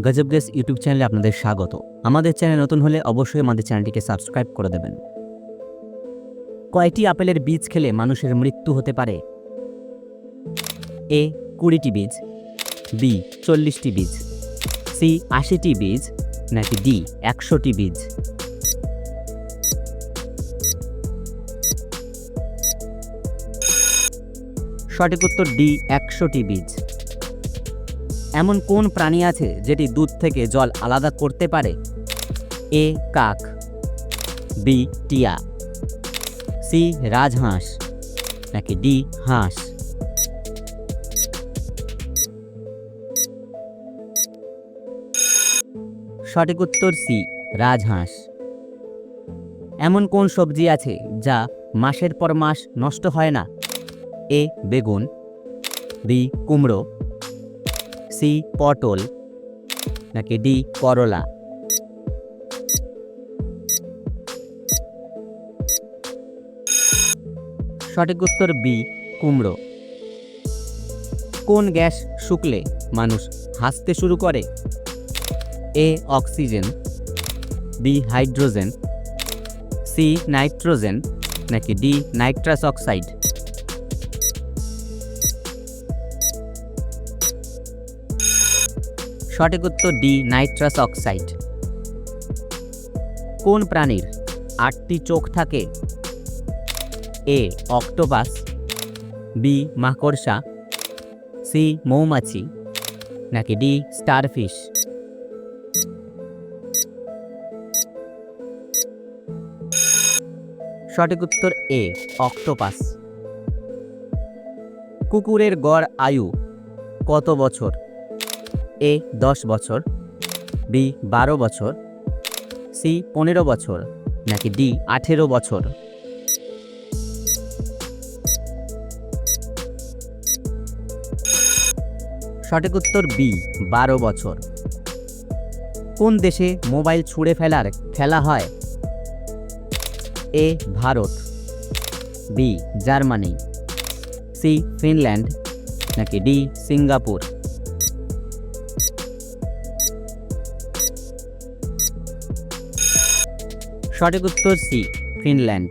গজব guess YouTube চ্যানেলে আপনাদের স্বাগত। আমাদের চ্যানেল নতুন হলে অবশ্যই আমাদের চ্যানেলটিকে সাবস্ক্রাইব করে দেবেন। কয়টি আপেলের বীজ খেলে মানুষের মৃত্যু হতে পারে? এ, কুড়িটি বীজ। বি, চল্লিশটি বীজ। সি, আশিটি বীজ। নাকি ডি, একশোটি বীজ। সঠিক উত্তর ডি, একশোটি বীজ। এমন কোন প্রাণী আছে যেটি দুধ থেকে জল আলাদা করতে পারে? এ, কাক। বি, টিয়া। সি, রাজহাঁস। নাকি ডি, হাঁস। সঠিক উত্তর সি, রাজহাঁস। এমন কোন সবজি আছে যা মাসের পর মাস নষ্ট হয় না? এ, বেগুন। বি, কুমড়ো। সি পটল, নাকি ডি করলা? সঠিক উত্তর বি কুমড়ো। কোন গ্যাস শুকলে মানুষ হাসতে শুরু করে? A oxygen. B hydrogen. C nitrogen. নাকি ডি নাইট্রাস অক্সাইড? সঠিক উত্তর ডি, নাইট্রাস অক্সাইড। কোন প্রাণীর আটটি চোখ থাকে? এ অক্টোপাস বি, মাকড়সা, সি, মৌমাছি, নাকি ডি, স্টারফিশ? সঠিক উত্তর এ অক্টোপাস কুকুরের গড় আয়ু কত বছর? এ দশ বছর, বি বারো বছর, সি পনেরো বছর, নাকি ডি আঠেরো বছর? সঠিক উত্তর বি, বারো বছর। কোন দেশে মোবাইল ছুঁড়ে ফেলার খেলা হয়? A, Bharat, B, Germany, C, Finland, নাকি ডি, সিঙ্গাপুর? সঠিক উত্তর সি, ফিনল্যান্ড।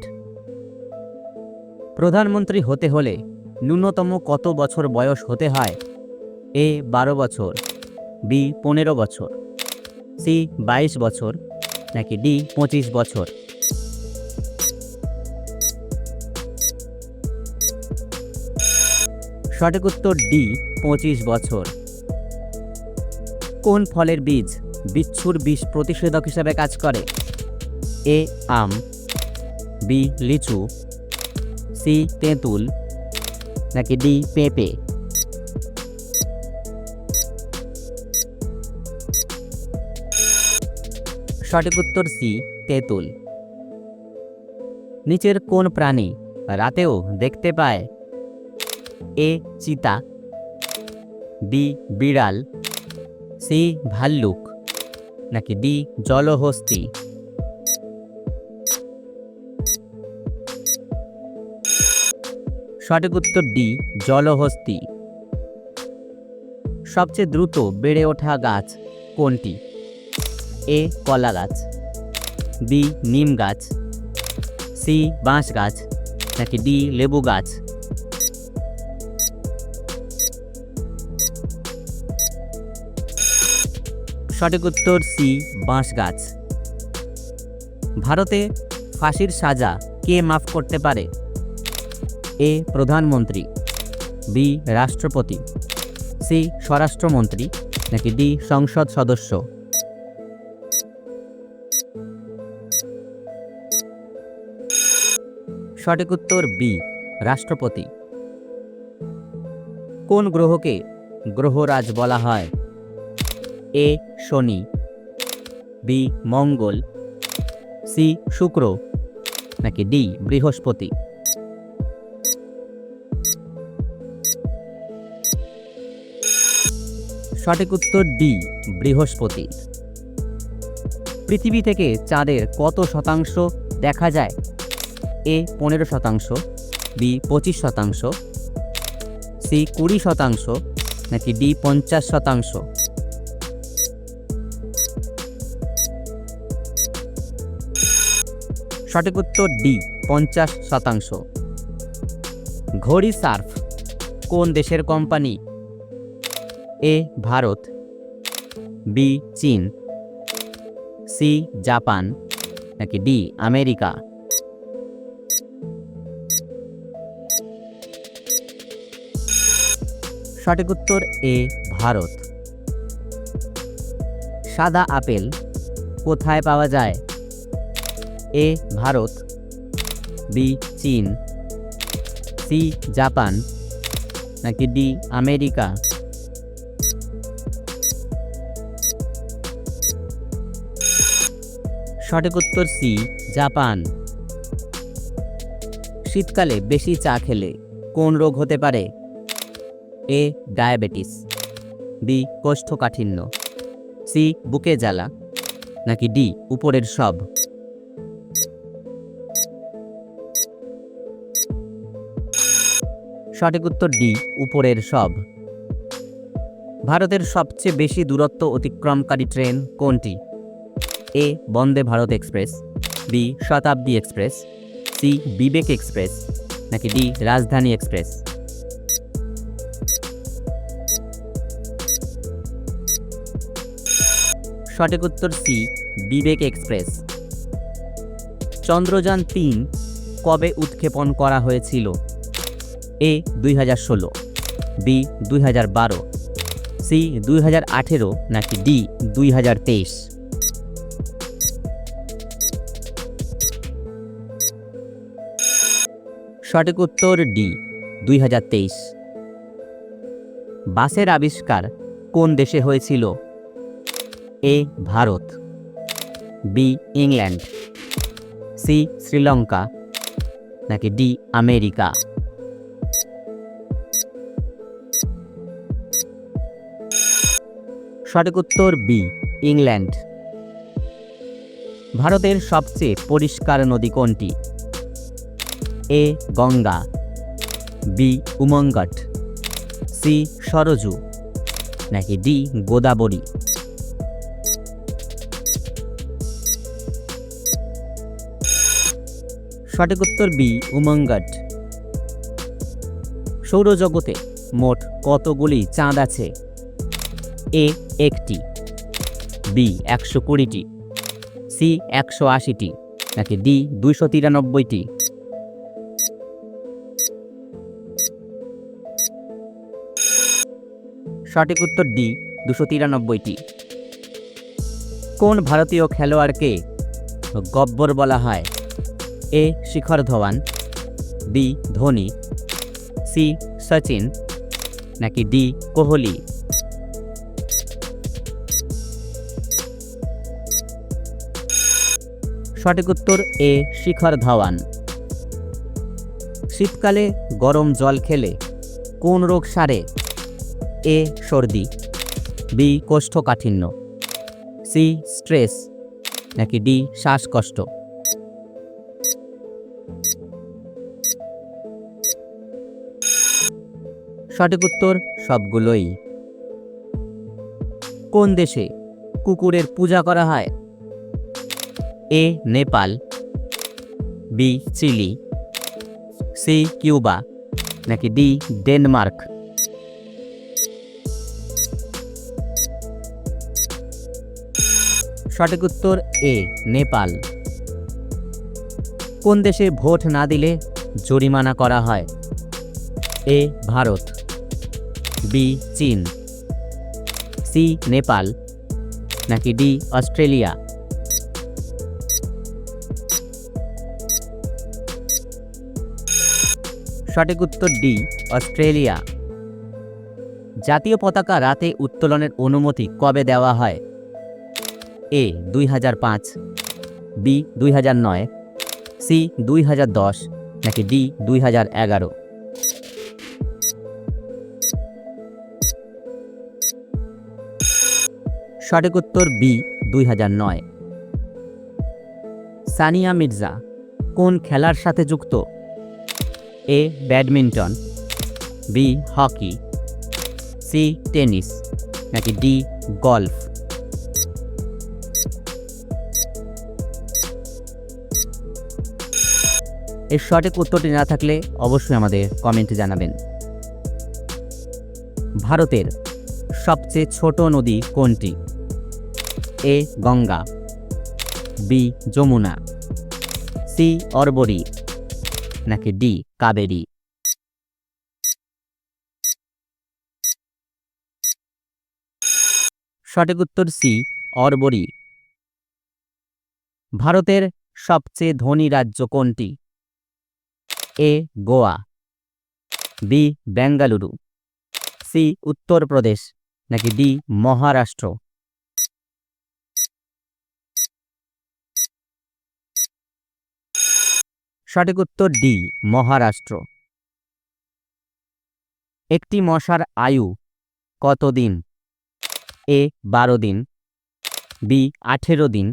প্রধানমন্ত্রী হতে হলে ন্যূনতম কত বছর বয়স হতে হয়? এ, বারো বছর, বি, পনেরো বছর, সি, বাইশ বছর, নাকি ডি, পঁচিশ বছর? সঠিক উত্তর ডি, পঁচিশ বছর। কোন ফলের বীজ বিচ্ছুর বিষ প্রতিষেধক হিসেবে কাজ করে? এ, আম, বি, লিচু, সি, তেঁতুল, নাকি ডি, পেঁপে? সঠিক উত্তর সি, তেঁতুল। নিচের কোন প্রাণী রাতেও দেখতে পায়? এ, চিতা, বি, বিড়াল, সি, ভাল্লুক, নাকি ডি, জলহস্তি? সঠিক উত্তর ডি, জলহস্তি। সবচেয়ে দ্রুত বেড়ে ওঠা গাছ কোনটি? এ, কলা গাছ। বি, নিম গাছ। সি, বাঁশ গাছ। নাকি ডি, লেবু গাছ। সঠিক উত্তর সি, বাঁশ গাছ। ভারতে ফাঁসির সাজা কে মাফ করতে পারে? এ প্রধানমন্ত্রী, বি রাষ্ট্রপতি, সি স্বরাষ্ট্রমন্ত্রী, নাকি ডি সংসদ সদস্য? সঠিক উত্তর বি, রাষ্ট্রপতি। কোন গ্রহকে গ্রহরাজ বলা হয়? এ শনি, বি মঙ্গল, সি শুক্র, নাকি ডি বৃহস্পতি? সঠিক উত্তর ডি, বৃহস্পতি। পৃথিবী থেকে চাঁদের কত শতাংশ দেখা যায়? এ, পনেরো শতাংশ, বি, পঁচিশ শতাংশ, সি, কুড়ি শতাংশ, নাকি ডি, পঞ্চাশ শতাংশ? সঠিক উত্তর ডি, পঞ্চাশ শতাংশ। ঘড়ি সার্ফ, কোন দেশের কোম্পানি এ, ভারত। বি, চীন। C, Japan. নাকি ডি, আমেরিকা। সঠিক উত্তর এ, ভারত। সাদা আপেল কোথায় পাওয়া যায়? এ, ভারত। বি, চীন। C, Japan. নাকি ডি, আমেরিকা। সঠিক উত্তর সি, জাপান। শীতকালে বেশি চা খেলে কোন রোগ হতে পারে? A, diabetes. বি, কোষ্ঠকাঠিন্য। সি, বুকে জ্বালা। নাকি ডি, উপরের সব। সঠিক উত্তর ডি, উপরের সব। ভারতের সবচেয়ে বেশি দূরত্ব অতিক্রমকারী ট্রেন কোনটি? A Vande Bharat express B Shatabdi express C Vivek express নাকি ডি রাজধানী এক্সপ্রেস সঠিক উত্তর সি বিবেক এক্সপ্রেস চন্দ্রযান তিন কবে উৎক্ষেপণ করা হয়েছিল? এ দুই হাজার ষোলো বি দুই হাজার বারো সি দুই হাজার আঠেরো নাকি ডি দুই হাজার তেইশ? সঠিক উত্তর ডি, দুই হাজার তেইশ। বাসের আবিষ্কার কোন দেশে হয়েছিল? A, Bharat. B, England. C, Sri Lanka. নাকি ডি, আমেরিকা। সঠিক উত্তর বি, ইংল্যান্ড। ভারতের সবচেয়ে পরিষ্কার নদী কোনটি? A Ganga, B Umngot, C Saryu, নাকি ডি গোদাবরী? সঠিক উত্তর বি উমঙ্গট। সৌরজগতে মোট কতগুলি চাঁদ আছে? এ একটি, বি একশো কুড়িটি, সি একশো আশিটি, নাকি ডি দুইশো তিরানব্বইটি? সঠিক উত্তর ডি, দুশো তিরানব্বইটি। কোন ভারতীয় খেলোয়াড়কে গব্বর বলা হয়? A, Shikhar Dhawan, B, Dhoni, C, Sachin, নাকি ডি, কোহলি? সঠিক উত্তর এ, শিখর ধাওয়ান। শীতকালে গরম জল খেলে কোন রোগ সারে? এ সর্দি, বি কোষ্ঠকাঠিন্য, সি স্ট্রেস, নাকি ডি শ্বাসকষ্ট। সঠিক উত্তর সবগুলোই। কোন দেশে কুকুরের পূজা করা হয়? A Nepal, B Chile, C Cuba, নাকি ডি ডেনমার্ক। সঠিক উত্তর এ, নেপাল। কোন দেশে ভোট না দিলে জরিমানা করা হয়? এ, ভারত। বি, চীন। সি, নেপাল। নাকি ডি, অস্ট্রেলিয়া? সঠিক উত্তর ডি, অস্ট্রেলিয়া। জাতীয় পতাকা রাতে উত্তোলনের অনুমতি কবে দেওয়া হয়? এ দুই হাজার পাঁচ, বি দুই হাজার নয়, সি দুই হাজার দশ, নাকি ডি দুই হাজার এগারো। সঠিক উত্তর বি দুই হাজার নয়। সানিয়া মির্জা কোন খেলার সাথে যুক্ত? A badminton, B hockey, C tennis, নাকি ডি গল্ফ? এর সঠিক উত্তরটি না থাকলে অবশ্যই আমাদের কমেন্টে জানাবেন। ভারতের সবচেয়ে ছোট নদী কোনটি? A, Ganga, B, Yamuna, C, অর্বরী, নাকি ডি, কাবেরী? সঠিক উত্তর সি, অর্বরী। ভারতের সবচেয়ে ধনী রাজ্য কোনটি? A Goa B Bengaluru C Uttar Pradesh নাকি ডি মহারাষ্ট্র সঠিক উত্তর ডি মহারাষ্ট্র একটি মশার আয়ু কত দিন? এ বারো দিন। বি আঠেরো দিন।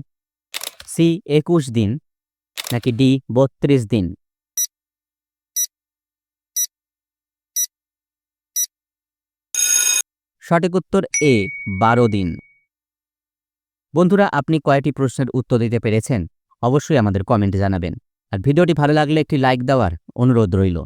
সি একুশ দিন। নাকি ডি বত্রিশ দিন? সঠিক উত্তর এ, বারো দিন। বন্ধুরা, আপনি কয়েকটি প্রশ্নের উত্তর দিতে পেরেছেন? অবশ্যই আমাদের কমেন্টে জানাবেন। আর ভিডিওটি ভালো লাগলে একটি লাইক দেওয়ার অনুরোধ রইল।